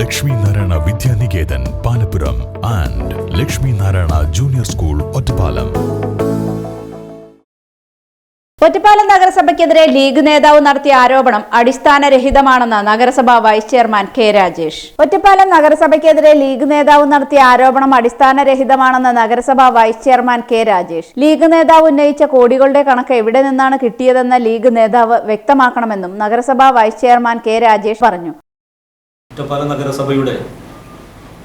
Lakshmi Narayana Vidyaniketan Palappuram and Lakshmi Narayana junior school Ottapalam. Ottapalam നഗരസഭയ്ക്കെതിരെ league നേതാവ് നടത്തിയ ആരോപണം അടിസ്ഥാനരഹിതമാണെന്ന് നഗരസഭാ vice chairman K Rajesh. Ottapalam നഗരസഭയ്ക്കെതിരെ league നേതാവ് നടത്തിയ ആരോപണം അടിസ്ഥാനരഹിതമാണെന്ന് നഗരസഭാ vice chairman K Rajesh. League നേതാവ് ഉന്നയിച്ച കോടികളുടെ കണക്ക് എവിടെ നിന്നാണ് കിട്ടിയതെന്ന് ലീഗ് നേതാവ് വ്യക്തമാക്കണമെന്നും നഗരസഭാ വൈസ് ചെയർമാൻ കെ രാജേഷ് പറഞ്ഞു. ഒറ്റപ്പാലം നഗരസഭയുടെ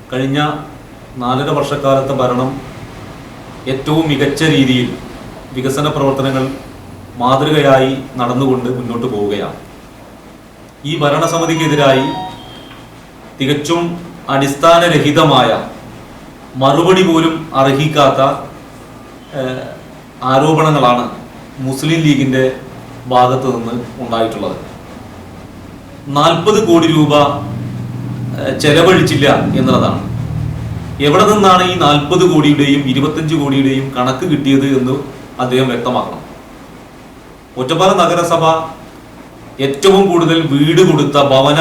കഴിഞ്ഞ നാലര വർഷക്കാലത്തെ ഭരണം ഏറ്റവും മികച്ച രീതിയിൽ വികസന പ്രവർത്തനങ്ങൾ മാതൃകയായി നടന്നുകൊണ്ട് മുന്നോട്ട് പോവുകയാണ്. ഈ ഭരണസമിതിക്കെതിരായി തികച്ചും അടിസ്ഥാനരഹിതമായ മറുപടി പോലും അർഹിക്കാത്ത ആരോപണങ്ങളാണ് മുസ്ലിം ലീഗിന്റെ ഭാഗത്തു നിന്ന് ഉണ്ടായിട്ടുള്ളത്. നാൽപ്പത് കോടി രൂപ ചെലവഴിച്ചില്ല എന്നുള്ളതാണ്. എവിടെ നിന്നാണ് ഈ നാൽപ്പത് കോടിയുടെയും ഇരുപത്തഞ്ച് കോടിയുടെയും കണക്ക് കിട്ടിയത് എന്ന് അദ്ദേഹം വ്യക്തമാക്കണം. ഒറ്റപ്പാല നഗരസഭ ഏറ്റവും കൂടുതൽ വീട് കൊടുത്ത ഭവന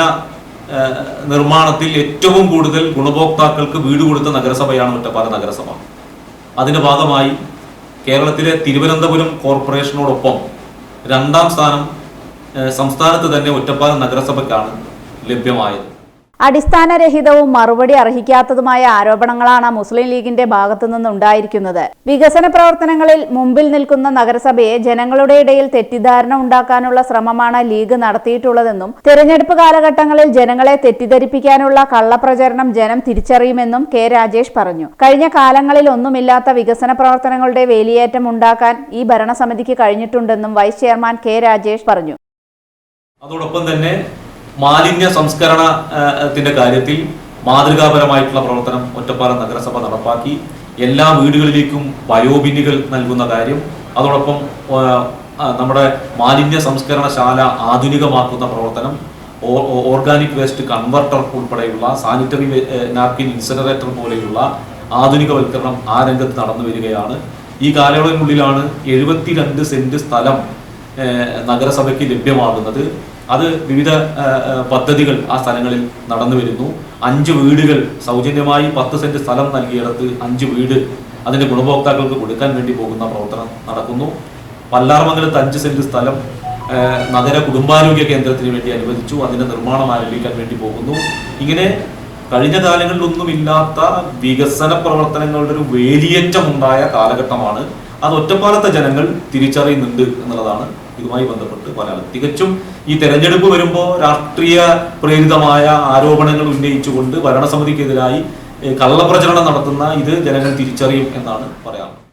നിർമ്മാണത്തിൽ ഏറ്റവും കൂടുതൽ ഗുണഭോക്താക്കൾക്ക് വീട് കൊടുത്ത നഗരസഭയാണ് ഒറ്റപ്പാല നഗരസഭ. അതിന്റെ ഭാഗമായി കേരളത്തിലെ തിരുവനന്തപുരം കോർപ്പറേഷനോടൊപ്പം രണ്ടാം സ്ഥാനം സംസ്ഥാനത്ത് തന്നെ ഒറ്റപ്പാല നഗരസഭയ്ക്കാണ് ലഭ്യമായത്. അടിസ്ഥാനരഹിതവും മറുപടി അർഹിക്കാത്തതുമായ ആരോപണങ്ങളാണ് മുസ്ലിം ലീഗിന്റെ ഭാഗത്തുനിന്ന് ഉണ്ടായിരിക്കുന്നത് വികസന പ്രവർത്തനങ്ങളിൽ മുമ്പിൽ നിൽക്കുന്ന നഗരസഭയെ ജനങ്ങളുടെ ഇടയിൽ തെറ്റിദ്ധാരണ ഉണ്ടാക്കാനുള്ള ശ്രമമാണ് ലീഗ് നടത്തിയിട്ടുള്ളതെന്നും തെരഞ്ഞെടുപ്പ് കാലഘട്ടങ്ങളിൽ ജനങ്ങളെ തെറ്റിദ്ധരിപ്പിക്കാനുള്ള കള്ളപ്രചരണം ജനം തിരിച്ചറിയുമെന്നും കെ രാജേഷ് പറഞ്ഞു. കഴിഞ്ഞ കാലങ്ങളിൽ ഒന്നുമില്ലാത്ത വികസന പ്രവർത്തനങ്ങളുടെ വേലിയേറ്റം ഉണ്ടാക്കാൻ ഈ ഭരണസമിതിക്ക് കഴിഞ്ഞിട്ടുണ്ടെന്നും വൈസ് ചെയർമാൻ കെ രാജേഷ് പറഞ്ഞു. അതോടൊപ്പം തന്നെ മാലിന്യ സംസ്കരണത്തിന്റെ കാര്യത്തിൽ മാതൃകാപരമായിട്ടുള്ള പ്രവർത്തനം ഒറ്റപ്പാലം നഗരസഭ നടപ്പാക്കി. എല്ലാ വീടുകളിലേക്കും ബയോബിന്നുകൾ നൽകുന്ന കാര്യം അതോടൊപ്പം നമ്മുടെ മാലിന്യ സംസ്കരണശാല ആധുനികമാക്കുന്ന പ്രവർത്തനം ഓർഗാനിക് വേസ്റ്റ് കൺവെർട്ടർ ഉൾപ്പെടെയുള്ള സാനിറ്ററി നാപ്കിൻ ഇൻസിനറേറ്റർ പോലെയുള്ള ആധുനികവൽക്കരണം ആ രംഗത്ത് നടന്നു വരികയാണ്. ഈ കാലയളവിനുള്ളിലാണ് എഴുപത്തിരണ്ട് സെന്റ് സ്ഥലം നഗരസഭയ്ക്ക് ലഭ്യമാകുന്നത്. അത് വിവിധ പദ്ധതികൾ ആ സ്ഥലങ്ങളിൽ നടന്നു വരുന്നു. അഞ്ച് വീടുകൾ സൗജന്യമായി പത്ത് സെന്റ് സ്ഥലം നൽകിയിടത്ത് അഞ്ച് വീട് അതിന്റെ ഗുണഭോക്താക്കൾക്ക് കൊടുക്കാൻ വേണ്ടി പോകുന്ന പ്രവർത്തനം നടക്കുന്നു. പല്ലാർമംഗലത്ത് അഞ്ച് സെന്റ് സ്ഥലം നഗര കുടുംബാരോഗ്യ കേന്ദ്രത്തിന് വേണ്ടി അനുവദിച്ചു. അതിന്റെ നിർമ്മാണം ആരംഭിക്കാൻ വേണ്ടി പോകുന്നു. ഇങ്ങനെ കഴിഞ്ഞ കാലങ്ങളിലൊന്നുമില്ലാത്ത വികസന പ്രവർത്തനങ്ങളുടെ ഒരു വേലിയേറ്റം ഉണ്ടായ കാലഘട്ടമാണ്. അത് ഒറ്റപ്പാലത്തെ ജനങ്ങൾ തിരിച്ചറിയുന്നുണ്ട് എന്നുള്ളതാണ് ഇതുമായി ബന്ധപ്പെട്ട് പറയാനുള്ളത് തികച്ചും ഈ തെരഞ്ഞെടുപ്പ് വരുമ്പോൾ രാഷ്ട്രീയ പ്രേരിതമായ ആരോപണങ്ങൾ ഉന്നയിച്ചുകൊണ്ട് ഭരണസമിതിക്കെതിരായി കള്ളപ്രചരണം നടത്തുന്ന ഇത് ജനങ്ങൾ തിരിച്ചറിയും എന്നാണ് പറയാനുള്ളത്